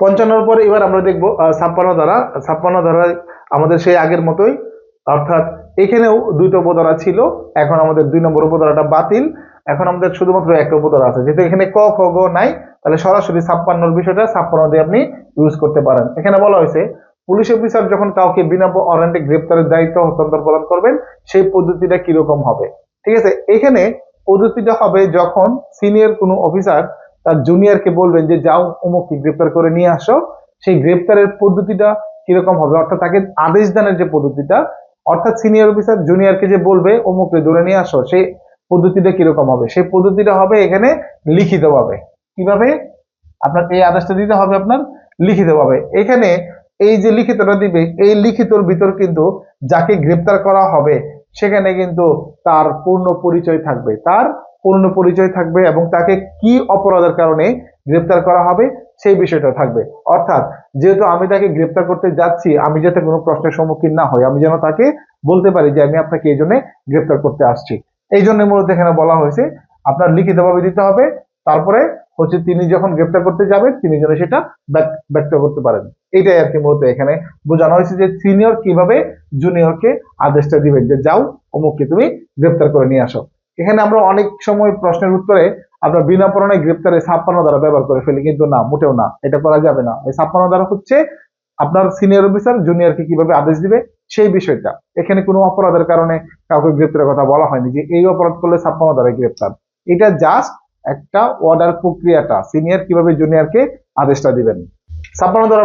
পঞ্চান্নর পরে এবার আমরা দেখব ছাপ্পান্ন ধারা। ছাপ্পান্ন ধারা আমাদের সেই আগের মতোই, অর্থাৎ এখানেও দুইটা উপধারা ছিল, এখন আমাদের দুই নম্বর উপধারাটা বাতিল। এখন আমাদের শুধুমাত্র একটা উপধারা আছে, যেহেতু এখানে ক, খ, গ নাই, তাহলে সরাসরি ছাপ্পান্নর বিষয়টা ছাপ্পান্ন দিয়ে আপনি ইউজ করতে পারেন। এখানে বলা হয়েছে, পুলিশ অফিসার যখন কাউকে বিনা ওয়ারেন্টে গ্রেপ্তারের দায়িত্ব হস্তান্তর প্রদান করবেন, সেই পদ্ধতিটা কীরকম হবে? ঠিক আছে, এখানে পদ্ধতিটা হবে যখন সিনিয়র কোনো অফিসার তার জুনিয়রকে বলবেন যে, যাও অমুককে গ্রেপ্তার করে নিয়ে আসো। সেই গ্রেপ্তারের পদ্ধতিটা কীরকম হবে? অর্থাৎ তাকে আদেশ দানের যে পদ্ধতিটা, অর্থাৎ সিনিয়র অফিসার জুনিয়রকে যে বলবে, অমুককে ধরে নিয়ে আসো, সেই পদ্ধতিটা কীরকম হবে? সেই পদ্ধতিটা হবে এখানে লিখিতভাবে। কীভাবে? আপনার এই আদেশটা দিতে হবে আপনার লিখিতভাবে। এখানে এই যে লিখিতটা দিবে, এই লিখিতর ভিতর কিন্তু যাকে গ্রেপ্তার করা হবে, সেখানে কিন্তু তার পূর্ণ পরিচয় থাকবে। তার পূর্ণ পরিচয় থাকবে এবং তাকে কি অপরাধের কারণে গ্রেপ্তার করা হবে সেই বিষয়টা থাকবে। অর্থাৎ যেহেতু আমি তাকে গ্রেপ্তার করতে যাচ্ছি, আমি যাতে কোনো প্রশ্নের সম্মুখীন না হই, আমি যেন তাকে বলতে পারি যে আমি আপনাকে এই জন্য গ্রেপ্তার করতে আসছি। এই জন্য মূলত এখানে বলা হয়েছে, আপনার লিখিতভাবে দিতে হবে, তারপরে হচ্ছে তিনি যখন গ্রেপ্তার করতে যাবেন, তিনি যেন সেটা ব্যক্ত করতে পারেন। এইটাই আর কি মূলত এখানে বোঝানো হয়েছে যে সিনিয়র কীভাবে জুনিয়রকে আদেশটা দিবেন যে, যাও অমুককে তুমি গ্রেপ্তার করে নিয়ে আসো। এখানে আমরা অনেক সময় প্রশ্নের উত্তরে আমরা বিনা পরণে গ্রেপ্তারে ছাপ্পান্ন দ্বারা ব্যবহার করে ফেলি, কিন্তু না, মোটেও না, এটা করা যাবে না। এই ছাপ্পান্ন দ্বারা হচ্ছে আপনার সিনিয়র অফিসার জুনিয়রকে কীভাবে আদেশ দিবে, সেই বিষয়টা। এখানে কোনো অপরাধের কারণে কাউকে গ্রেপ্তারের কথা বলা হয়নি যে এই অপরাধ করলে ছাপ্পান্ন দ্বারা গ্রেপ্তার। এটা জাস্ট একটা অর্ডার প্রক্রিয়াটা সিনিয়র কীভাবে জুনিয়রকে আদেশটা দিবেন। ছাপ্পান্ন দ্বারা